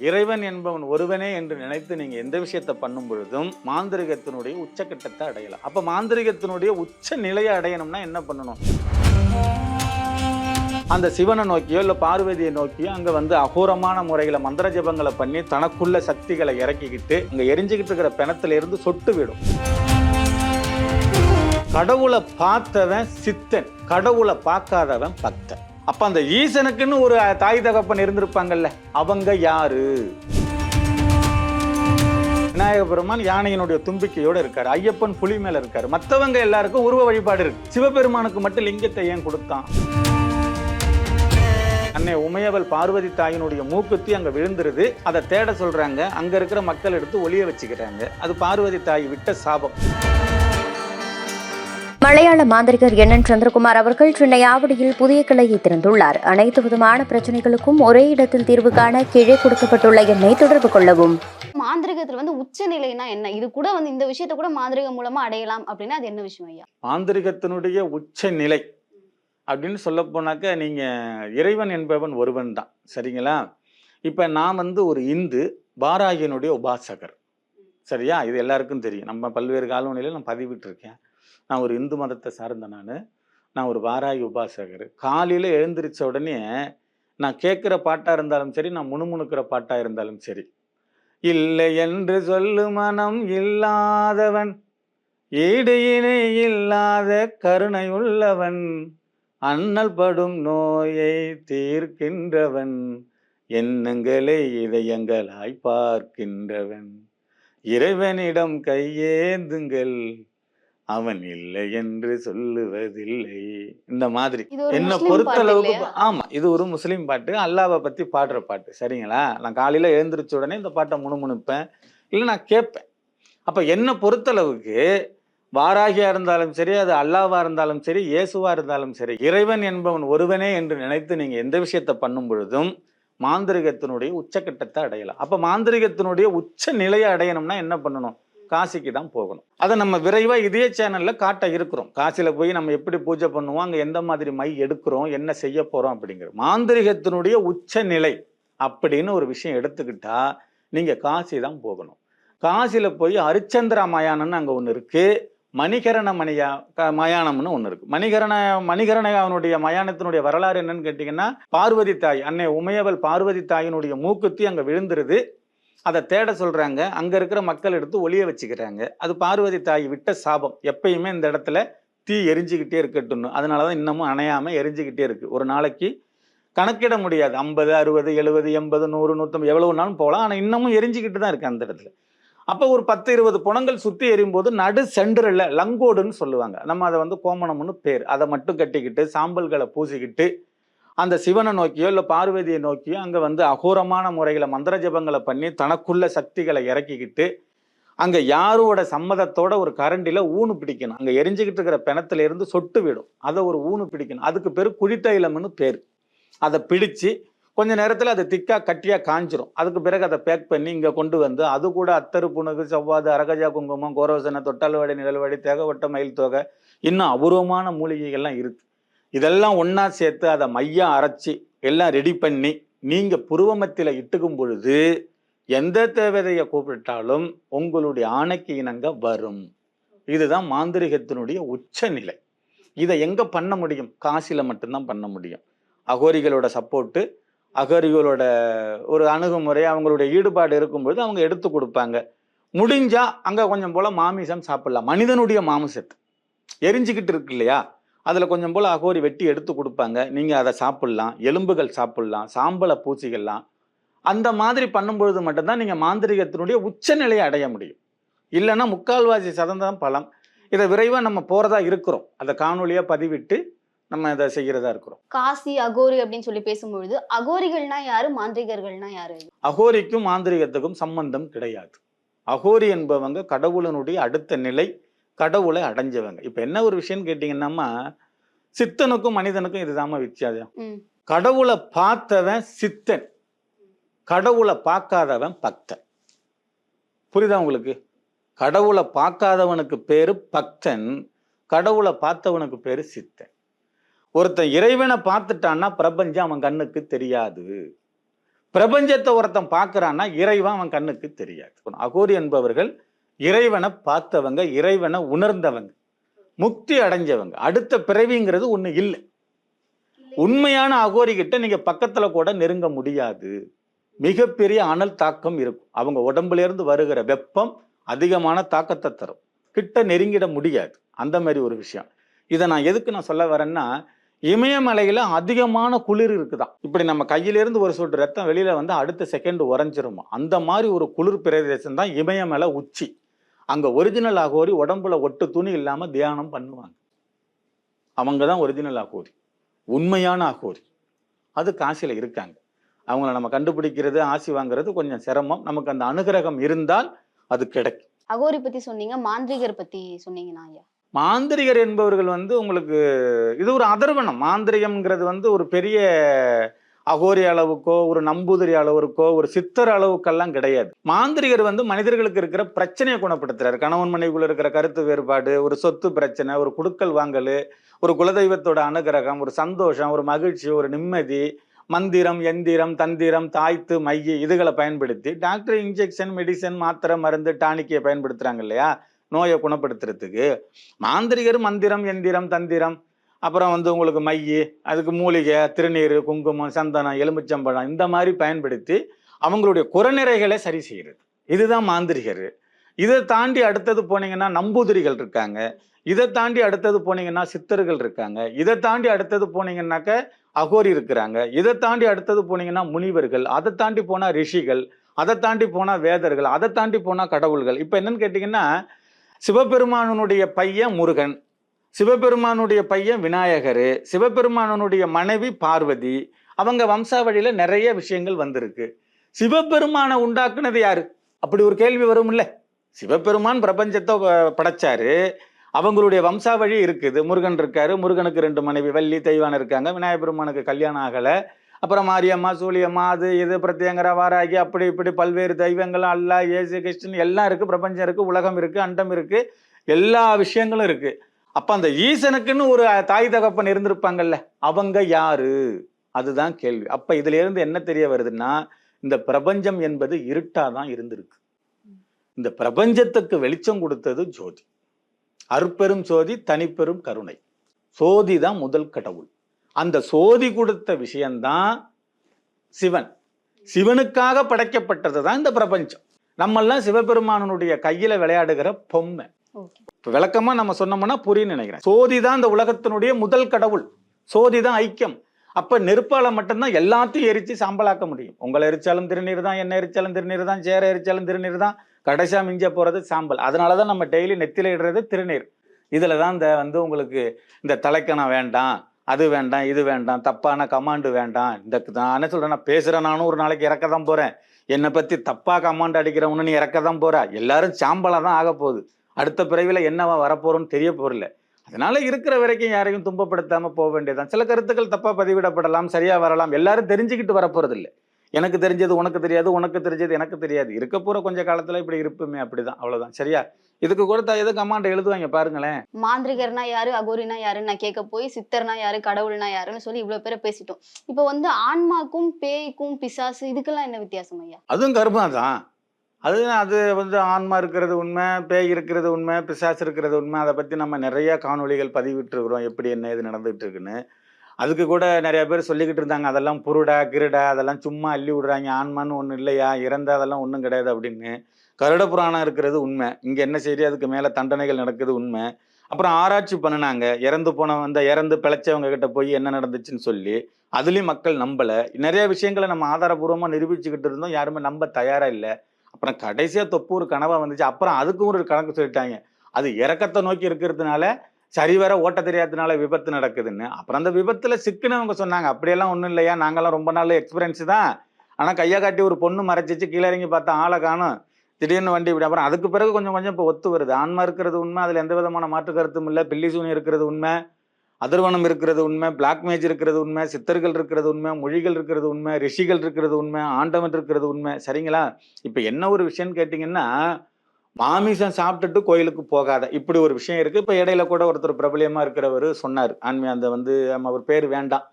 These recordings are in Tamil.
இறைவன் என்பவன் ஒருவனே என்று நினைத்து நீங்க எந்த விஷயத்தை பண்ணும் பொழுதும் மாந்திரிகத்தினுடைய உச்சக்கட்டத்தை அடையலாம். அப்ப மாந்திரிகத்தினுடைய உச்ச நிலையை அடையணும்னா என்ன பண்ணணும்? அந்த சிவனை நோக்கியோ இல்லை பார்வதியை நோக்கியோ அங்கே வந்து அகோரமான முறையில் மந்திர ஜபங்களை பண்ணி தனக்குள்ள சக்திகளை இறக்கிக்கிட்டு இங்கே எரிஞ்சுக்கிட்டு இருக்கிற பிணத்துல இருந்து சொட்டு விடும். கடவுளை பார்த்தவன் சித்தன் கடவுளை பார்க்காதவன் பக்தன். அப்ப அந்த ஈசனுக்குன்னு ஒரு தாய் தகப்பன் இருந்திருப்பாங்கல்ல அவங்க யாரு? விநாயக பெருமான் யானையினுடைய தும்பிக்கையோட இருக்காரு ஐயப்பன் புலி மேல இருக்காரு. மத்தவங்க எல்லாருக்கும் உருவ வழிபாடு இருக்கு. சிவபெருமானுக்கு மட்டும் லிங்கத்தை ஏன் கொடுத்தான்? அன்னை உமையவள் பார்வதி தாயினுடைய மூக்குத்தி அங்க விழுந்துருது. அதை தேட சொல்றாங்க. அங்க இருக்கிற மக்கள் எடுத்து ஒளிய வச்சுக்கிறாங்க. அது பார்வதி தாய் விட்ட சாபம். மலையாள மாந்திரிகர் என் என் சந்திரகுமார் அவர்கள் சென்னை ஆவடியில் புதிய கிளையை திறந்துள்ளார். அனைத்து விதமான பிரச்சனைகளுக்கும் ஒரே இடத்தில் தீர்வு காண கீழே கொடுக்கப்பட்டுள்ள எண்ணை தொடர்பு கொள்ளவும். மாந்திரிகத்துல வந்து உச்சநிலைனா என்ன? இது கூட வந்து இந்த விஷயத்தை கூட மாந்திரிகம் மூலமா அடையலாம் அப்படின்னா அது என்ன விஷயம் ஐயா? மாந்திரிகத்தினுடைய உச்ச நிலை அப்படின்னு சொல்ல போனாக்க நீங்க இறைவன் என்பவன் ஒருவன் தான். சரிங்களா? இப்ப நான் வந்து ஒரு இந்து பாராகியனுடைய உபாசகர். சரியா? இது எல்லாருக்கும் தெரியும். நம்ம பல்வேறு காலநிலையில் நான் பதிவிட்டிருக்கேன். நான் ஒரு இந்து மதத்தை சார்ந்த நான். நான் ஒரு வாராகி உபாசகர். காலையில் எழுந்திரிச்ச உடனே நான் கேட்குற பாட்டாக இருந்தாலும் சரி நான் முணுமுணுக்கிற பாட்டாக இருந்தாலும் சரி. இல்லை என்று சொல்லு மனம் இல்லாதவன் ஈடையினை இல்லாத கருணை உள்ளவன் அண்ணல் படும் நோயை தீர்க்கின்றவன் எண்ணங்களை இதயங்களாய் பார்க்கின்றவன். இறைவனிடம் கையேந்துங்கள் அவன் இல்லை என்று சொல்லுவதில்லை. இந்த மாதிரி. என்ன முஸ்லிம் பொறுத்த பாட்டு அளவுக்கு இல்லையா? ஆமா இது ஒரு முஸ்லீம் பாட்டு. அல்லாவை பத்தி பாடுற பாட்டு. சரிங்களா? நான் காலையில எழுந்திரிச்ச உடனே இந்த பாட்டை முணுமுணுப்பேன். இல்லை நான் கேட்பேன். அப்ப என்ன பொறுத்தளவுக்கு வாராகியா இருந்தாலும் சரி அது அல்லாவா இருந்தாலும் சரி இயேசுவா இருந்தாலும் சரி இறைவன் என்பவன் ஒருவனே என்று நினைத்து நீங்க எந்த விஷயத்தை பண்ணும் பொழுதும் மாந்திரிகத்தினுடைய உச்சக்கட்டத்தை அடையலாம். அப்ப மாந்திரிகத்தினுடைய உச்ச நிலையை அடையணும்னா என்ன பண்ணணும்? காசிக்கு தான் போகணும். அதை நம்ம விரைவாக இதே சேனலில் காட்ட இருக்கிறோம். காசியில் போய் நம்ம எப்படி பூஜை பண்ணுவோம் அங்கே எந்த மாதிரி மை எடுக்கிறோம் என்ன செய்ய போகிறோம் அப்படிங்கிறது மாந்திரிகத்தினுடைய உச்ச நிலை அப்படின்னு ஒரு விஷயம் எடுத்துக்கிட்டா நீங்கள் காசி தான் போகணும். காசியில் போய் ஹரிச்சந்திரா மயானம்னு அங்கே ஒன்று இருக்குது மணிகரண மணியா க- மயானம்னு ஒன்று இருக்கு. மணிகரண மணிகரண அவனுடைய மயானத்தினுடைய வரலாறு என்னன்னு கேட்டிங்கன்னா பார்வதி தாய் அன்னை உமையவள் பார்வதி தாயினுடைய மூக்குத்தி அங்கே விழுந்துருது. அதை தேட சொல்கிறாங்க அங்கே இருக்கிற மக்கள் எடுத்து ஒளிய வச்சுக்கிறாங்க. அது பார்வதி தாய் விட்ட சாபம். எப்பயுமே இந்த இடத்துல தீ எரிஞ்சுக்கிட்டே இருக்கட்டும்னு. அதனாலதான் இன்னமும் அணையாமல் எரிஞ்சுக்கிட்டே இருக்குது ஒரு நாளைக்கு கணக்கிட முடியாது. ஐம்பது அறுபது எழுபது எண்பது நூறு நூற்றம்பது எவ்வளவு நாளும் போகலாம். ஆனால் இன்னமும் எரிஞ்சுக்கிட்டு தான் இருக்குது அந்த இடத்துல. அப்போ ஒரு பத்து இருபது புணங்கள் சுற்றி எரியும்போது நடு சென்டரில் லங்கோடுன்னு சொல்லுவாங்க. நம்ம அதை வந்து கோமணம்னு பேர். அதை மட்டும் கட்டிக்கிட்டு சாம்பல்களை பூசிக்கிட்டு அந்த சிவனை நோக்கியோ இல்லை பார்வதியை நோக்கியோ அங்கே வந்து அகோரமான முறையில் மந்திர ஜபங்களை பண்ணி தனக்குள்ள சக்திகளை இறக்கிக்கிட்டு அங்கே யாரோட சம்மதத்தோட ஒரு கரண்டியில் ஊனு பிடிக்கணும். அங்கே எரிஞ்சுக்கிட்டு இருக்கிற பிணத்துல இருந்து சொட்டு விடும். அதை ஒரு ஊனு பிடிக்கணும். அதுக்கு பேர் குழித்தைலம்னு பேர். அதை பிடிச்சு கொஞ்ச நேரத்தில் அது திக்கா கட்டியாக காஞ்சிரும். அதுக்கு பிறகு அதை பேக் பண்ணி இங்கே கொண்டு வந்து அது கூட அத்தரு புனகு செவ்வாது அரகஜா குங்குமம் கோரோசனை தொட்டால்வாடி நிழல்வாடி தேகவட்ட மயில் தொகை இன்னும் அபூர்வமான மூலிகைகள்லாம் இருக்குது இதெல்லாம் ஒன்றா சேர்த்து அதை மையம் அரைச்சி எல்லாம் ரெடி பண்ணி நீங்கள் புருவமத்தில் இட்டுக்கும் பொழுது எந்த தேவதையை கூப்பிட்டாலும் உங்களுடைய ஆணைக்கு இணங்க வரும். இதுதான் மாந்திரிகத்தினுடைய உச்சநிலை. இதை எங்கே பண்ண முடியும்? காசில மட்டும்தான் பண்ண முடியும். அகோரிகளோட சப்போர்ட்டு அகோரிகளோட ஒரு அணுகுமுறை அவங்களுடைய ஈடுபாடு இருக்கும்பொழுது அவங்க எடுத்து கொடுப்பாங்க. முடிஞ்சா அங்கே கொஞ்சம் போல் மாமிசம் சாப்பிடலாம். மனிதனுடைய மாமிசத்தை. எரிஞ்சுக்கிட்டு இருக்கு இல்லையா? அதுல கொஞ்சம் போல அகோரி வெட்டி எடுத்து கொடுப்பாங்க. நீங்க அதை சாப்பிடலாம். எலும்புகள் சாப்பிடலாம். சாம்பலை பூச்சிக்கலாம் அந்த மாதிரி பண்ணும்பொழுது மட்டும்தான் நீங்க மாந்திரிகத்தினுடைய உச்சநிலையை அடைய முடியும். இல்லைன்னா முக்கால்வாசி சதந்தம் பலம். இதை விரைவா நம்ம போறதா இருக்கிறோம். அதை காணொலியா பதிவிட்டு நம்ம இதை செய்யறதா இருக்கிறோம். காசி அகோரி அப்படின்னு சொல்லி பேசும்பொழுது அகோரிகள்னா யாரு? மாந்திரிகர்கள்னா யாரு? அகோரிக்கும் மாந்திரிகத்துக்கும் சம்பந்தம் கிடையாது. அகோரி என்பவங்க கடவுளனுடைய அடுத்த நிலை கடவுளை அடைஞ்சவங்க. இப்ப என்ன ஒரு விஷயம் கேட்டீங்கன்னா சித்தனுக்கும் மனிதனுக்கும் இதுதாம்மா வித்தியாசம். கடவுளை பார்த்தவன் சித்தன். கடவுளை பார்க்காதவன் பக்தன். புரியுதா உங்களுக்கு? கடவுளை பார்க்காதவனுக்கு பேரு பக்தன் கடவுளை பார்த்தவனுக்கு பேரு சித்தன். ஒருத்தன் இறைவனை பார்த்துட்டான்னா பிரபஞ்சம் அவன் கண்ணுக்கு தெரியாது. பிரபஞ்சத்தை ஒருத்தன் பார்க்கறான்னா இறைவன் அவன் கண்ணுக்கு தெரியாது. அகோரி என்பவர்கள் இறைவனை பார்த்தவங்க இறைவனை உணர்ந்தவங்க முக்தி அடைஞ்சவங்க. அடுத்த பிறவிங்கிறது ஒன்று இல்லை. உண்மையான அகோரி கிட்ட நீங்க பக்கத்துல கூட நெருங்க முடியாது. மிகப்பெரிய அனல் தாக்கம் இருக்கும். அவங்க உடம்புல இருந்து வருகிற வெப்பம் அதிகமான தாக்கத்தை தரும். கிட்ட நெருங்கிட முடியாது. அந்த மாதிரி ஒரு விஷயம். இதை நான் எதுக்கு நான் சொல்ல வரேன்னா இமயமலையில அதிகமான குளிர் இருக்குதான் இப்படி நம்ம கையிலேருந்து ஒரு சொட்டு ரத்தம் வெளியில வந்து அடுத்த செகண்ட் உறைஞ்சிருமா? அந்த மாதிரி ஒரு குளிர் பிரதேசம் தான் இமயமலை உச்சி. அங்க ஒரிஜினல் அகோரி உடம்புல ஒட்டு துணி இல்லாம தியானம் பண்ணுவாங்க. அவங்க தான் ஒரிஜினல் அகோரி உண்மையான அகோரி அது காசில இருக்காங்க. அவங்கள நம்ம கண்டுபிடிக்கிறது ஆசி வாங்குறது கொஞ்சம் சிரமம். நமக்கு அந்த அனுகிரகம் இருந்தால் அது கிடைக்கும். அகோரி பத்தி சொன்னீங்க மாந்திரிகர் பத்தி சொன்னீங்கன்னா ஐயா. மாந்திரிகர் என்பவர்கள் வந்து உங்களுக்கு இது ஒரு அதர்வனம் மாந்திரிகம்ங்கிறது வந்து ஒரு பெரிய அகோரி அளவுக்கோ ஒரு நம்பூதிரி அளவுக்கோ ஒரு சித்தர் அளவுக்கெல்லாம் கிடையாது. மாந்திரிகர் வந்து மனிதர்களுக்கு இருக்கிற பிரச்சனையை குணப்படுத்துறாரு. கணவன் மனைவிக்குள்ள இருக்கிற கருத்து வேறுபாடு ஒரு சொத்து பிரச்சனை ஒரு குடுக்கல் வாங்கல் ஒரு குலதெய்வத்தோட அனுகிரகம் ஒரு சந்தோஷம் ஒரு மகிழ்ச்சி ஒரு நிம்மதி மந்திரம் எந்திரம் தந்திரம் தாய்த்து மைய இதுகளை பயன்படுத்தி டாக்டர் இன்ஜெக்ஷன் மெடிசன் மாத்திரை மருந்து டானிக்கையை பயன்படுத்துறாங்க இல்லையா? நோயை குணப்படுத்துறதுக்கு. மாந்திரிகர் மந்திரம் எந்திரம் தந்திரம் அப்புறம் வந்து உங்களுக்கு மைய அதுக்கு மூலிகை திருநீர் குங்குமம் சந்தனம் எலுமிச்சம்பழம் இந்த மாதிரி பயன்படுத்தி அவங்களுடைய குறநிறைகளை சரி செய்கிறது இதுதான் மாந்திரிகர். இதை தாண்டி அடுத்தது போனீங்கன்னா நம்பூதிரிகள் இருக்காங்க. இதை தாண்டி அடுத்தது போனீங்கன்னா சித்தர்கள் இருக்காங்க. இதை தாண்டி அடுத்தது போனீங்கன்னாக்க அகோரி இருக்கிறாங்க. இதை தாண்டி அடுத்தது போனீங்கன்னா முனிவர்கள். அதை தாண்டி போனால் ரிஷிகள். அதை தாண்டி போனால் வேதர்கள். அதை தாண்டி போனால் கடவுள்கள். இப்போ என்னன்னு கேட்டிங்கன்னா சிவபெருமானனுடைய பையன் முருகன். சிவபெருமானுடைய பையன் விநாயகர் சிவபெருமானனுடைய மனைவி பார்வதி அவங்க வம்சாவழியில் நிறைய விஷயங்கள் வந்திருக்கு. சிவபெருமானை உண்டாக்குனது யாரு? அப்படி ஒரு கேள்வி வரும்ல. சிவபெருமான் பிரபஞ்சத்தை ப- படைச்சாரு. அவங்களுடைய வம்சாவழி இருக்குது. முருகன் இருக்காரு. முருகனுக்கு ரெண்டு மனைவி. வள்ளி தெய்வான் இருக்காங்க. விநாயகர் பெருமானுக்கு கல்யாணம் ஆகலை. அப்புறம் மாரியம்மா சூழியம்மா அது இது பிரத்யங்கர வாராகி அப்படி இப்படி பல்வேறு தெய்வங்கள் அல்லா ஏசு கிருஷ்ணன் எல்லாம் இருக்குது பிரபஞ்சம் இருக்குது உலகம் இருக்குது அண்டம் இருக்குது எல்லா விஷயங்களும் இருக்குது அப்ப அந்த ஈசனுக்குன்னு ஒரு தாய் தகப்பன் இருந்திருப்பாங்கல்ல அவங்க யாரு? அதுதான் கேள்வி. அப்ப இதுல இருந்து என்ன தெரிய வருதுன்னா இந்த பிரபஞ்சம் என்பது இருட்டாதான் இருந்திருக்கு. இந்த பிரபஞ்சத்துக்கு வெளிச்சம் கொடுத்தது ஜோதி. அற்பெரும் சோதி தனிப்பெரும் கருணை. சோதி தான் முதல் கடவுள். அந்த சோதி கொடுத்த விஷயம்தான் சிவன். சிவனுக்காக படைக்கப்பட்டது தான் இந்த பிரபஞ்சம். நம்மெல்லாம் சிவபெருமானனுடைய கையில விளையாடுகிற பொம்மை. இப்போ விளக்கமா நம்ம சொன்னோம்னா புரியும் நினைக்கிறேன். சோதி தான் இந்த உலகத்தினுடைய முதல் கடவுள். சோதி தான் ஐக்கியம். அப்போ நெருப்பால் மட்டும்தான் எல்லாத்தையும் எரிச்சு சாம்பலாக்க முடியும். உங்களை எரிச்சாலும் திருநீர் தான் என்ன எரிச்சாலும் திருநீர் தான் சேர எரிச்சாலும் திருநீர் தான். கடைசியா மிஞ்ச போறது சாம்பல். அதனால தான் நம்ம டெய்லி நெத்தில இடுறது திருநீர். இதில் தான் இந்த வந்து உங்களுக்கு இந்த தலைக்கணம் வேண்டாம் அது வேண்டாம் இது வேண்டாம் தப்பான கமாண்டு வேண்டாம். இந்த நான் என்ன சொல்கிறேன் நான் பேசுகிறேன் நானும் ஒரு நாளைக்கு இறக்க தான் போகிறேன் என்னை பற்றி தப்பாக கமாண்ட் அடிக்கிறவனு நீ இறக்க தான் போகிற எல்லாரும் சாம்பலாக தான் ஆக போகுது அடுத்த பிறவில என்னவா வரப்போறோம்னு தெரிய போறல அதனால இருக்கிற வரைக்கும் யாரையும் துன்பப்படுத்தாம போக வேண்டியதுதான். சில கருத்துக்கள் தப்பா பதிவிடப்படலாம் சரியா வரலாம். எல்லாரும் தெரிஞ்சுக்கிட்டு வரப்போறது இல்ல எனக்கு தெரிஞ்சது உனக்கு தெரியாது உனக்கு தெரிஞ்சது எனக்கு தெரியாது. இருக்க போற கொஞ்ச காலத்துல இப்படி இருப்புமே அப்படிதான். அவ்வளவுதான். சரியா? இதுக்கு கூட எது கமாண்ட் எழுதுவாங்க பாருங்களேன். மாந்திரிகர்னா யாரு அகோரினா யாருன்னு நான் கேட்க போய் சித்தர்னா யாரு கடவுள்னா யாருன்னு சொல்லி இவ்வளவு பேரை பேசிட்டோம். இப்போ வந்து ஆன்மாக்கும் பேய்க்கும் பிசாசு இதுக்கெல்லாம் என்ன வித்தியாசம் ஐயா? அதுவும் கர்ப்பம் தான் அது அது வந்து ஆன்மா இருக்கிறது உண்மை பேய் இருக்கிறது உண்மை பிசாசு இருக்கிறது உண்மை. அதை பற்றி நம்ம நிறைய காணொளிகள் பதிவிட்டுருக்குறோம். எப்படி என்ன இது நடந்துகிட்டு இருக்குன்னு அதுக்கு கூட நிறைய பேர் சொல்லிக்கிட்டு இருந்தாங்க. அதெல்லாம் புருடா கிருடா அதெல்லாம் சும்மா அள்ளி விடுறாங்க. ஆன்மான்னு ஒன்றும் இல்லையா? இறந்த அதெல்லாம் ஒன்றும் கிடையாது அப்படின்னு. கருட புராணம் இருக்கிறது உண்மை. இங்கே என்ன செய்தி? அதுக்கு மேலே தண்டனைகள் நடக்குது உண்மை. அப்புறம் ஆராய்ச்சி பண்ணினாங்க. இறந்து போன அந்த இறந்து பிழைச்சவங்க கிட்ட போய் என்ன நடந்துச்சுன்னு சொல்லி. அதுலேயும் மக்கள் நம்பலை. நிறைய விஷயங்களை நம்ம ஆதாரபூர்வமாக நிரூபிச்சுக்கிட்டு இருந்தோம். யாருமே நம்ப தயாராக இல்லை. அப்புறம் கடைசியாக தொப்பு ஒரு கனவா வந்துச்சு. அப்புறம் அதுக்கும் ஒரு கணக்கு சொல்லிட்டாங்க. அது இறக்கத்தை நோக்கி இருக்கிறதுனால சரிவர ஓட்ட தெரியாததுனால விபத்து நடக்குதுன்னு. அப்புறம் அந்த விபத்தில் சிக்குனவங்க சொன்னாங்க. அப்படியெல்லாம் ஒன்றும் இல்லையா? நாங்களாம் ரொம்ப நாள் எக்ஸ்பீரியன்ஸ் தான். ஆனால் கையை காட்டி ஒரு பொண்ணு மறைச்சிச்சு கீழே இறங்கி பார்த்தா ஆளை காணும். திடீர்னு வண்டி இப்படி. அப்புறம் அதுக்கு பிறகு கொஞ்சம் கொஞ்சம் இப்போ ஒத்து வருது. ஆன்மா இருக்கிறது உண்மை. அதில் எந்த விதமான மாற்று கருத்தும் இல்லை. பில்லி சூனி இருக்கிறது உண்மை. அதர்வனம் இருக்கிறது உண்மை பிளாக் மேஜ் இருக்கிறது உண்மை சித்தர்கள் இருக்கிறது உண்மை மொழிகள் இருக்கிறது உண்மை ரிஷிகள் இருக்கிறது உண்மை ஆண்டவன் இருக்கிறது உண்மை. சரிங்களா? இப்போ என்ன ஒரு விஷயம்னு கேட்டிங்கன்னா மாமிசம் சாப்பிட்டுட்டு கோயிலுக்கு போகாத. இப்படி ஒரு விஷயம் இருக்குது இப்போ இடையில கூட ஒருத்தர் பிரபலியமாக இருக்கிறவர் சொன்னார். ஆன்மீ அந்த வந்து அவர் பேர் வேண்டாம்.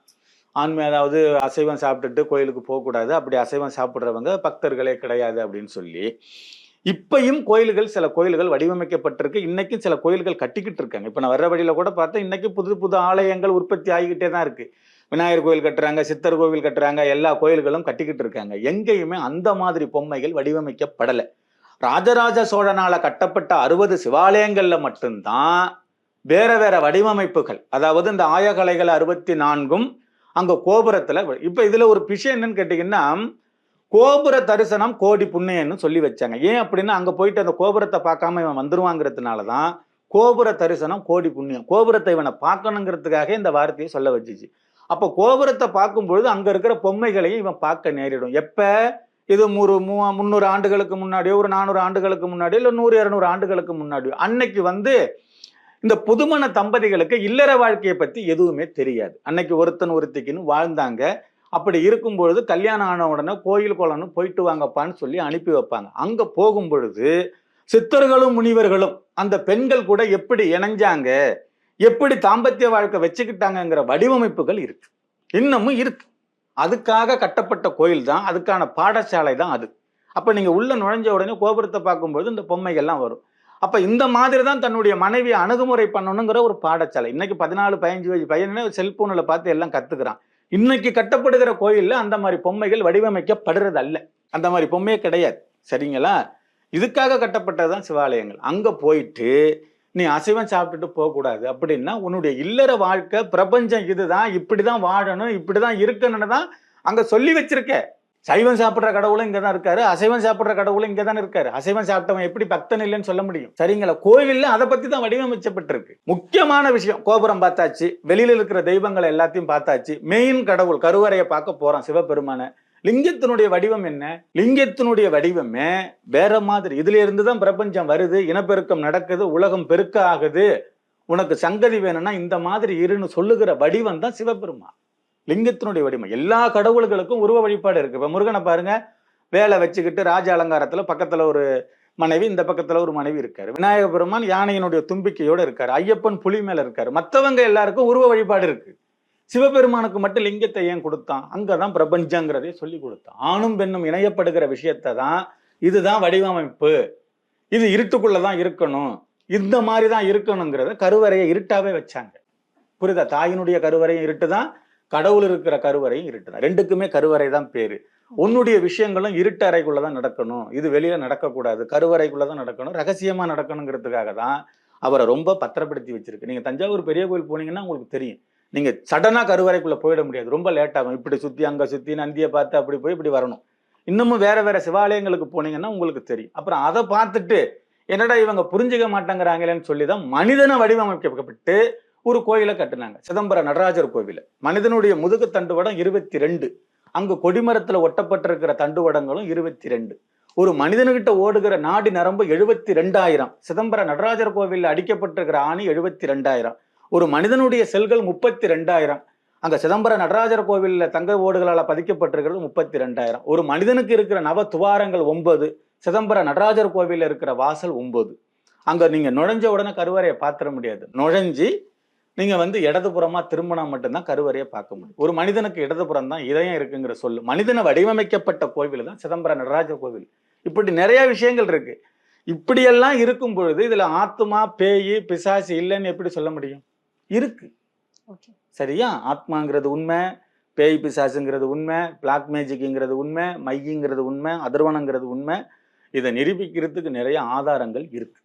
ஆன்மீ அதாவது அசைவம் சாப்பிட்டுட்டு கோயிலுக்கு போகக்கூடாது. அப்படி அசைவம் சாப்பிட்றவங்க பக்தர்களே கிடையாது அப்படின்னு சொல்லி இப்பையும் கோயில்கள் சில கோயில்கள் வடிவமைக்கப்பட்டிருக்கு. இன்னைக்கும் சில கோயில்கள் கட்டிக்கிட்டு இருக்காங்க. இப்போ நான் வர்ற வழியில கூட பார்த்தா இன்னைக்கு புது புது ஆலயங்கள் உற்பத்தி ஆகிக்கிட்டே தான் இருக்கு. விநாயகர் கோயில் கட்டுறாங்க சித்தர் கோவில் கட்டுறாங்க எல்லா கோயில்களும் கட்டிக்கிட்டு இருக்காங்க. எங்கேயுமே அந்த மாதிரி பொம்மைகள் வடிவமைக்கப்படலை. ராஜராஜ சோழனால கட்டப்பட்ட அறுபது சிவாலயங்கள்ல மட்டும்தான் வேற வேற வடிவமைப்புகள். அதாவது இந்த ஆயகலைகள் அறுபத்தி நான்கும் அங்க கோபுரத்துல இப்போ இப்ப இதுல ஒரு விஷயம் என்னன்னு கேட்டீங்கன்னா கோபுர தரிசனம் கோடி புண்ணியன்னு சொல்லி வச்சாங்க. ஏன் அப்படின்னா அங்க போயிட்டு அந்த கோபுரத்தை பார்க்காம இவன் வந்துருவாங்கிறதுனால தான் கோபுர தரிசனம் கோடி புண்ணியம். கோபுரத்தை இவனை பார்க்கணுங்கிறதுக்காக இந்த வார்த்தையை சொல்ல வச்சுச்சு. அப்போ கோபுரத்தை பார்க்கும்பொழுது அங்கே இருக்கிற பொம்மைகளையும் இவன் பார்க்க நேரிடும். எப்போ? இது ஒரு மூ முந்நூறு ஆண்டுகளுக்கு முன்னாடியோ ஒரு நானூறு ஆண்டுகளுக்கு முன்னாடியோ இல்லை நூறு இரநூறு ஆண்டுகளுக்கு முன்னாடியோ அன்னைக்கு வந்து இந்த புதுமண தம்பதிகளுக்கு இல்லற வாழ்க்கையை பற்றி எதுவுமே தெரியாது. அன்னைக்கு ஒருத்தன் ஒருத்திக்குன்னு வாழ்ந்தாங்க. அப்படி இருக்கும் பொழுது கல்யாணம் ஆன உடனே கோயில் குளம்னு போயிட்டு வாங்கப்பான்னு சொல்லி அனுப்பி வைப்பாங்க. அங்க போகும் பொழுது சித்தர்களும் முனிவர்களும் அந்த பெண்கள் கூட எப்படி இணைஞ்சாங்க எப்படி தாம்பத்திய வாழ்க்கை வச்சுக்கிட்டாங்கங்கிற வடிவமைப்புகள் இருக்கு. இன்னமும் இருக்கு. அதுக்காக கட்டப்பட்ட கோயில் தான் அதுக்கான பாடசாலை தான் அது. அப்ப நீங்க உள்ள நுழைஞ்ச உடனே கோபுரத்தை பார்க்கும்போது இந்த பொம்மைகள்லாம் வரும். அப்ப இந்த மாதிரி தான் தன்னுடைய மனைவியை அணுகுமுறை பண்ணணுங்கிற ஒரு பாடசாலை. இன்னைக்கு பதினாலு பதினஞ்சு வயசு பையனே செல்போன்ல பார்த்து எல்லாம் கத்துக்கிறான். இன்னைக்கு கட்டப்படுகிற கோயில்ல அந்த மாதிரி பொம்மைகள் வடிவமைக்கப்படுறது அல்ல அந்த மாதிரி பொம்மையே கிடையாது. சரிங்களா? இதுக்காக கட்டப்பட்டதுதான் சிவாலயங்கள். அங்க போயிட்டு நீ அசைவம் சாப்பிட்டுட்டு போகக்கூடாது அப்படின்னா உன்னுடைய இல்லற வாழ்க்கை பிரபஞ்சம் இதுதான். இப்படிதான் வாழணும் இப்படிதான் இருக்கணும்னு தான் அங்க சொல்லி வச்சிருக்க. சைவம் சாப்பிடுற கடவுளும் இங்க தான் இருக்காரு. அசைவம் சாப்பிடுற கடவுளும் இங்க தான் இருக்காரு. அசைவம் சாப்பிட்டவன் எப்படி பக்தன் இல்லைன்னு சொல்ல முடியும். சரிங்களா? கோவில்ல அதை பத்தி தான் வடிவமைச்சப்பட்டிருக்கு முக்கியமான விஷயம் கோபுரம் பார்த்தாச்சு வெளியில இருக்கிற தெய்வங்களை எல்லாத்தையும் பார்த்தாச்சு மெயின் கடவுள் கருவறையை பார்க்க போறோம் சிவபெருமான. லிங்கத்தினுடைய வடிவம் என்ன? லிங்கத்தினுடைய வடிவமே வேற மாதிரி. இதுல இருந்து தான் பிரபஞ்சம் வருது இனப்பெருக்கம் நடக்குது உலகம் பெருக்க ஆகுது. உனக்கு சங்கதி வேணும்னா இந்த மாதிரி இருன்னு சொல்லுகிற வடிவம் தான் சிவபெருமான். லிங்கத்தினுடைய வடிவம் எல்லா கடவுள்களுக்கும் உருவ வழிபாடு இருக்கு. இப்ப முருகனை பாருங்க. வேலை வச்சுக்கிட்டு ராஜ அலங்காரத்துல பக்கத்துல ஒரு மனைவி இந்த பக்கத்துல ஒரு மனைவி இருக்காரு. விநாயக பெருமான் யானையினுடைய தும்பிக்கையோட இருக்காரு. ஐயப்பன் புலி மேல இருக்காரு. மற்றவங்க எல்லாருக்கும் உருவ வழிபாடு இருக்கு. சிவபெருமானுக்கு மட்டும் லிங்கத்தை ஏன் கொடுத்தான்? அங்கதான் பிரபஞ்சங்கிறதே சொல்லி கொடுத்தான். ஆணும் பெண்ணும் இணையப்படுகிற விஷயத்தை தான் இதுதான் வடிவமைப்பு. இது இருட்டுக்குள்ளதான் இருக்கணும். இந்த மாதிரி தான் இருக்கணுங்கிறத கருவறையை இருட்டாவே வச்சாங்க. புரியுதா? தாயினுடைய கருவறையும் இருட்டு தான் கடவுள் இருக்கிற கருவறையும் இருட்டு ரெண்டுக்குமே கருவறை தான் பேரு. உன்னுடைய விஷயங்களும் இருட்டு அறைக்குள்ள தான் நடக்கணும். இது வெளியில நடக்கக்கூடாது. கருவறைக்குள்ள தான் நடக்கணும். ரகசியமா நடக்கணுங்கிறதுக்காக தான் அவரை ரொம்ப பத்திரப்படுத்தி வச்சிருக்கு. நீங்க தஞ்சாவூர் பெரிய கோயில் போனீங்கன்னா உங்களுக்கு தெரியும். நீங்க சடனா கருவறைக்குள்ள போயிட முடியாது. ரொம்ப லேட் ஆகும். இப்படி சுத்தி அங்க சுத்தி நந்தியை பார்த்து அப்படி போய் இப்படி வரணும். இன்னமும் வேற வேற சிவாலயங்களுக்கு போனீங்கன்னா உங்களுக்கு தெரியும். அப்புறம் அதை பார்த்துட்டு என்னடா இவங்க புரிஞ்சுக்க மாட்டேங்கிறாங்களேன்னு சொல்லி தான் மனிதனை வடிவமைக்கப்பட்டு ஒரு கோயிலை கட்டினாங்க. சிதம்பரம் நடராஜர் கோவில். மனிதனுடைய முதுகு தண்டுவடம் இருபத்தி ரெண்டு அங்கு கொடிமரத்துல ஒட்டப்பட்டிருக்கிற தண்டுவடங்களும் இருபத்தி ரெண்டு ஒரு மனிதனுகிட்ட ஓடுகிற நாடி நரம்பு எழுபத்தி ரெண்டாயிரம் சிதம்பரம் நடராஜர் கோவிலில் அடிக்கப்பட்டிருக்கிற ஆணி எழுபத்தி ரெண்டாயிரம் ஒரு மனிதனுடைய செல்கள் முப்பத்தி ரெண்டாயிரம் அங்க சிதம்பரம் நடராஜர் கோவில்ல தங்க ஓடுகளால் பதிக்கப்பட்டிருக்கிறது முப்பத்தி ரெண்டாயிரம் ஒரு மனிதனுக்கு இருக்கிற நவ துவாரங்கள் ஒன்பது. சிதம்பரம் நடராஜர் கோவில்ல இருக்கிற வாசல் ஒன்பது. அங்க நீங்க நுழைஞ்ச உடனே கருவறையை பார்த்துட முடியாது. நுழைஞ்சி நீங்க வந்து இடதுபுறமா திரும்பினா மட்டும்தான் கருவறையை பார்க்க முடியும். ஒரு மனிதனுக்கு இடதுபுறம் தான் இதயம் இருக்குங்கிற சொல்லு. மனிதனை வடிவமைக்கப்பட்ட கோவில் தான் சிதம்பரம் நடராஜர் கோவில். இப்படி நிறைய விஷயங்கள் இருக்கு. இப்படியெல்லாம் இருக்கும் பொழுது இதுல ஆத்மா பேய் பிசாசு இல்லைன்னு எப்படி சொல்ல முடியும்? இருக்கு. ஓகே. சரியா? ஆத்மாங்கிறது உண்மை பேய் பிசாசுங்கிறது உண்மை பிளாக் மேஜிக்ங்கிறது உண்மை மையிங்கிறது உண்மை அதர்வனங்கிறது உண்மை. இதை நிரூபிக்கிறதுக்கு நிறைய ஆதாரங்கள் இருக்கு.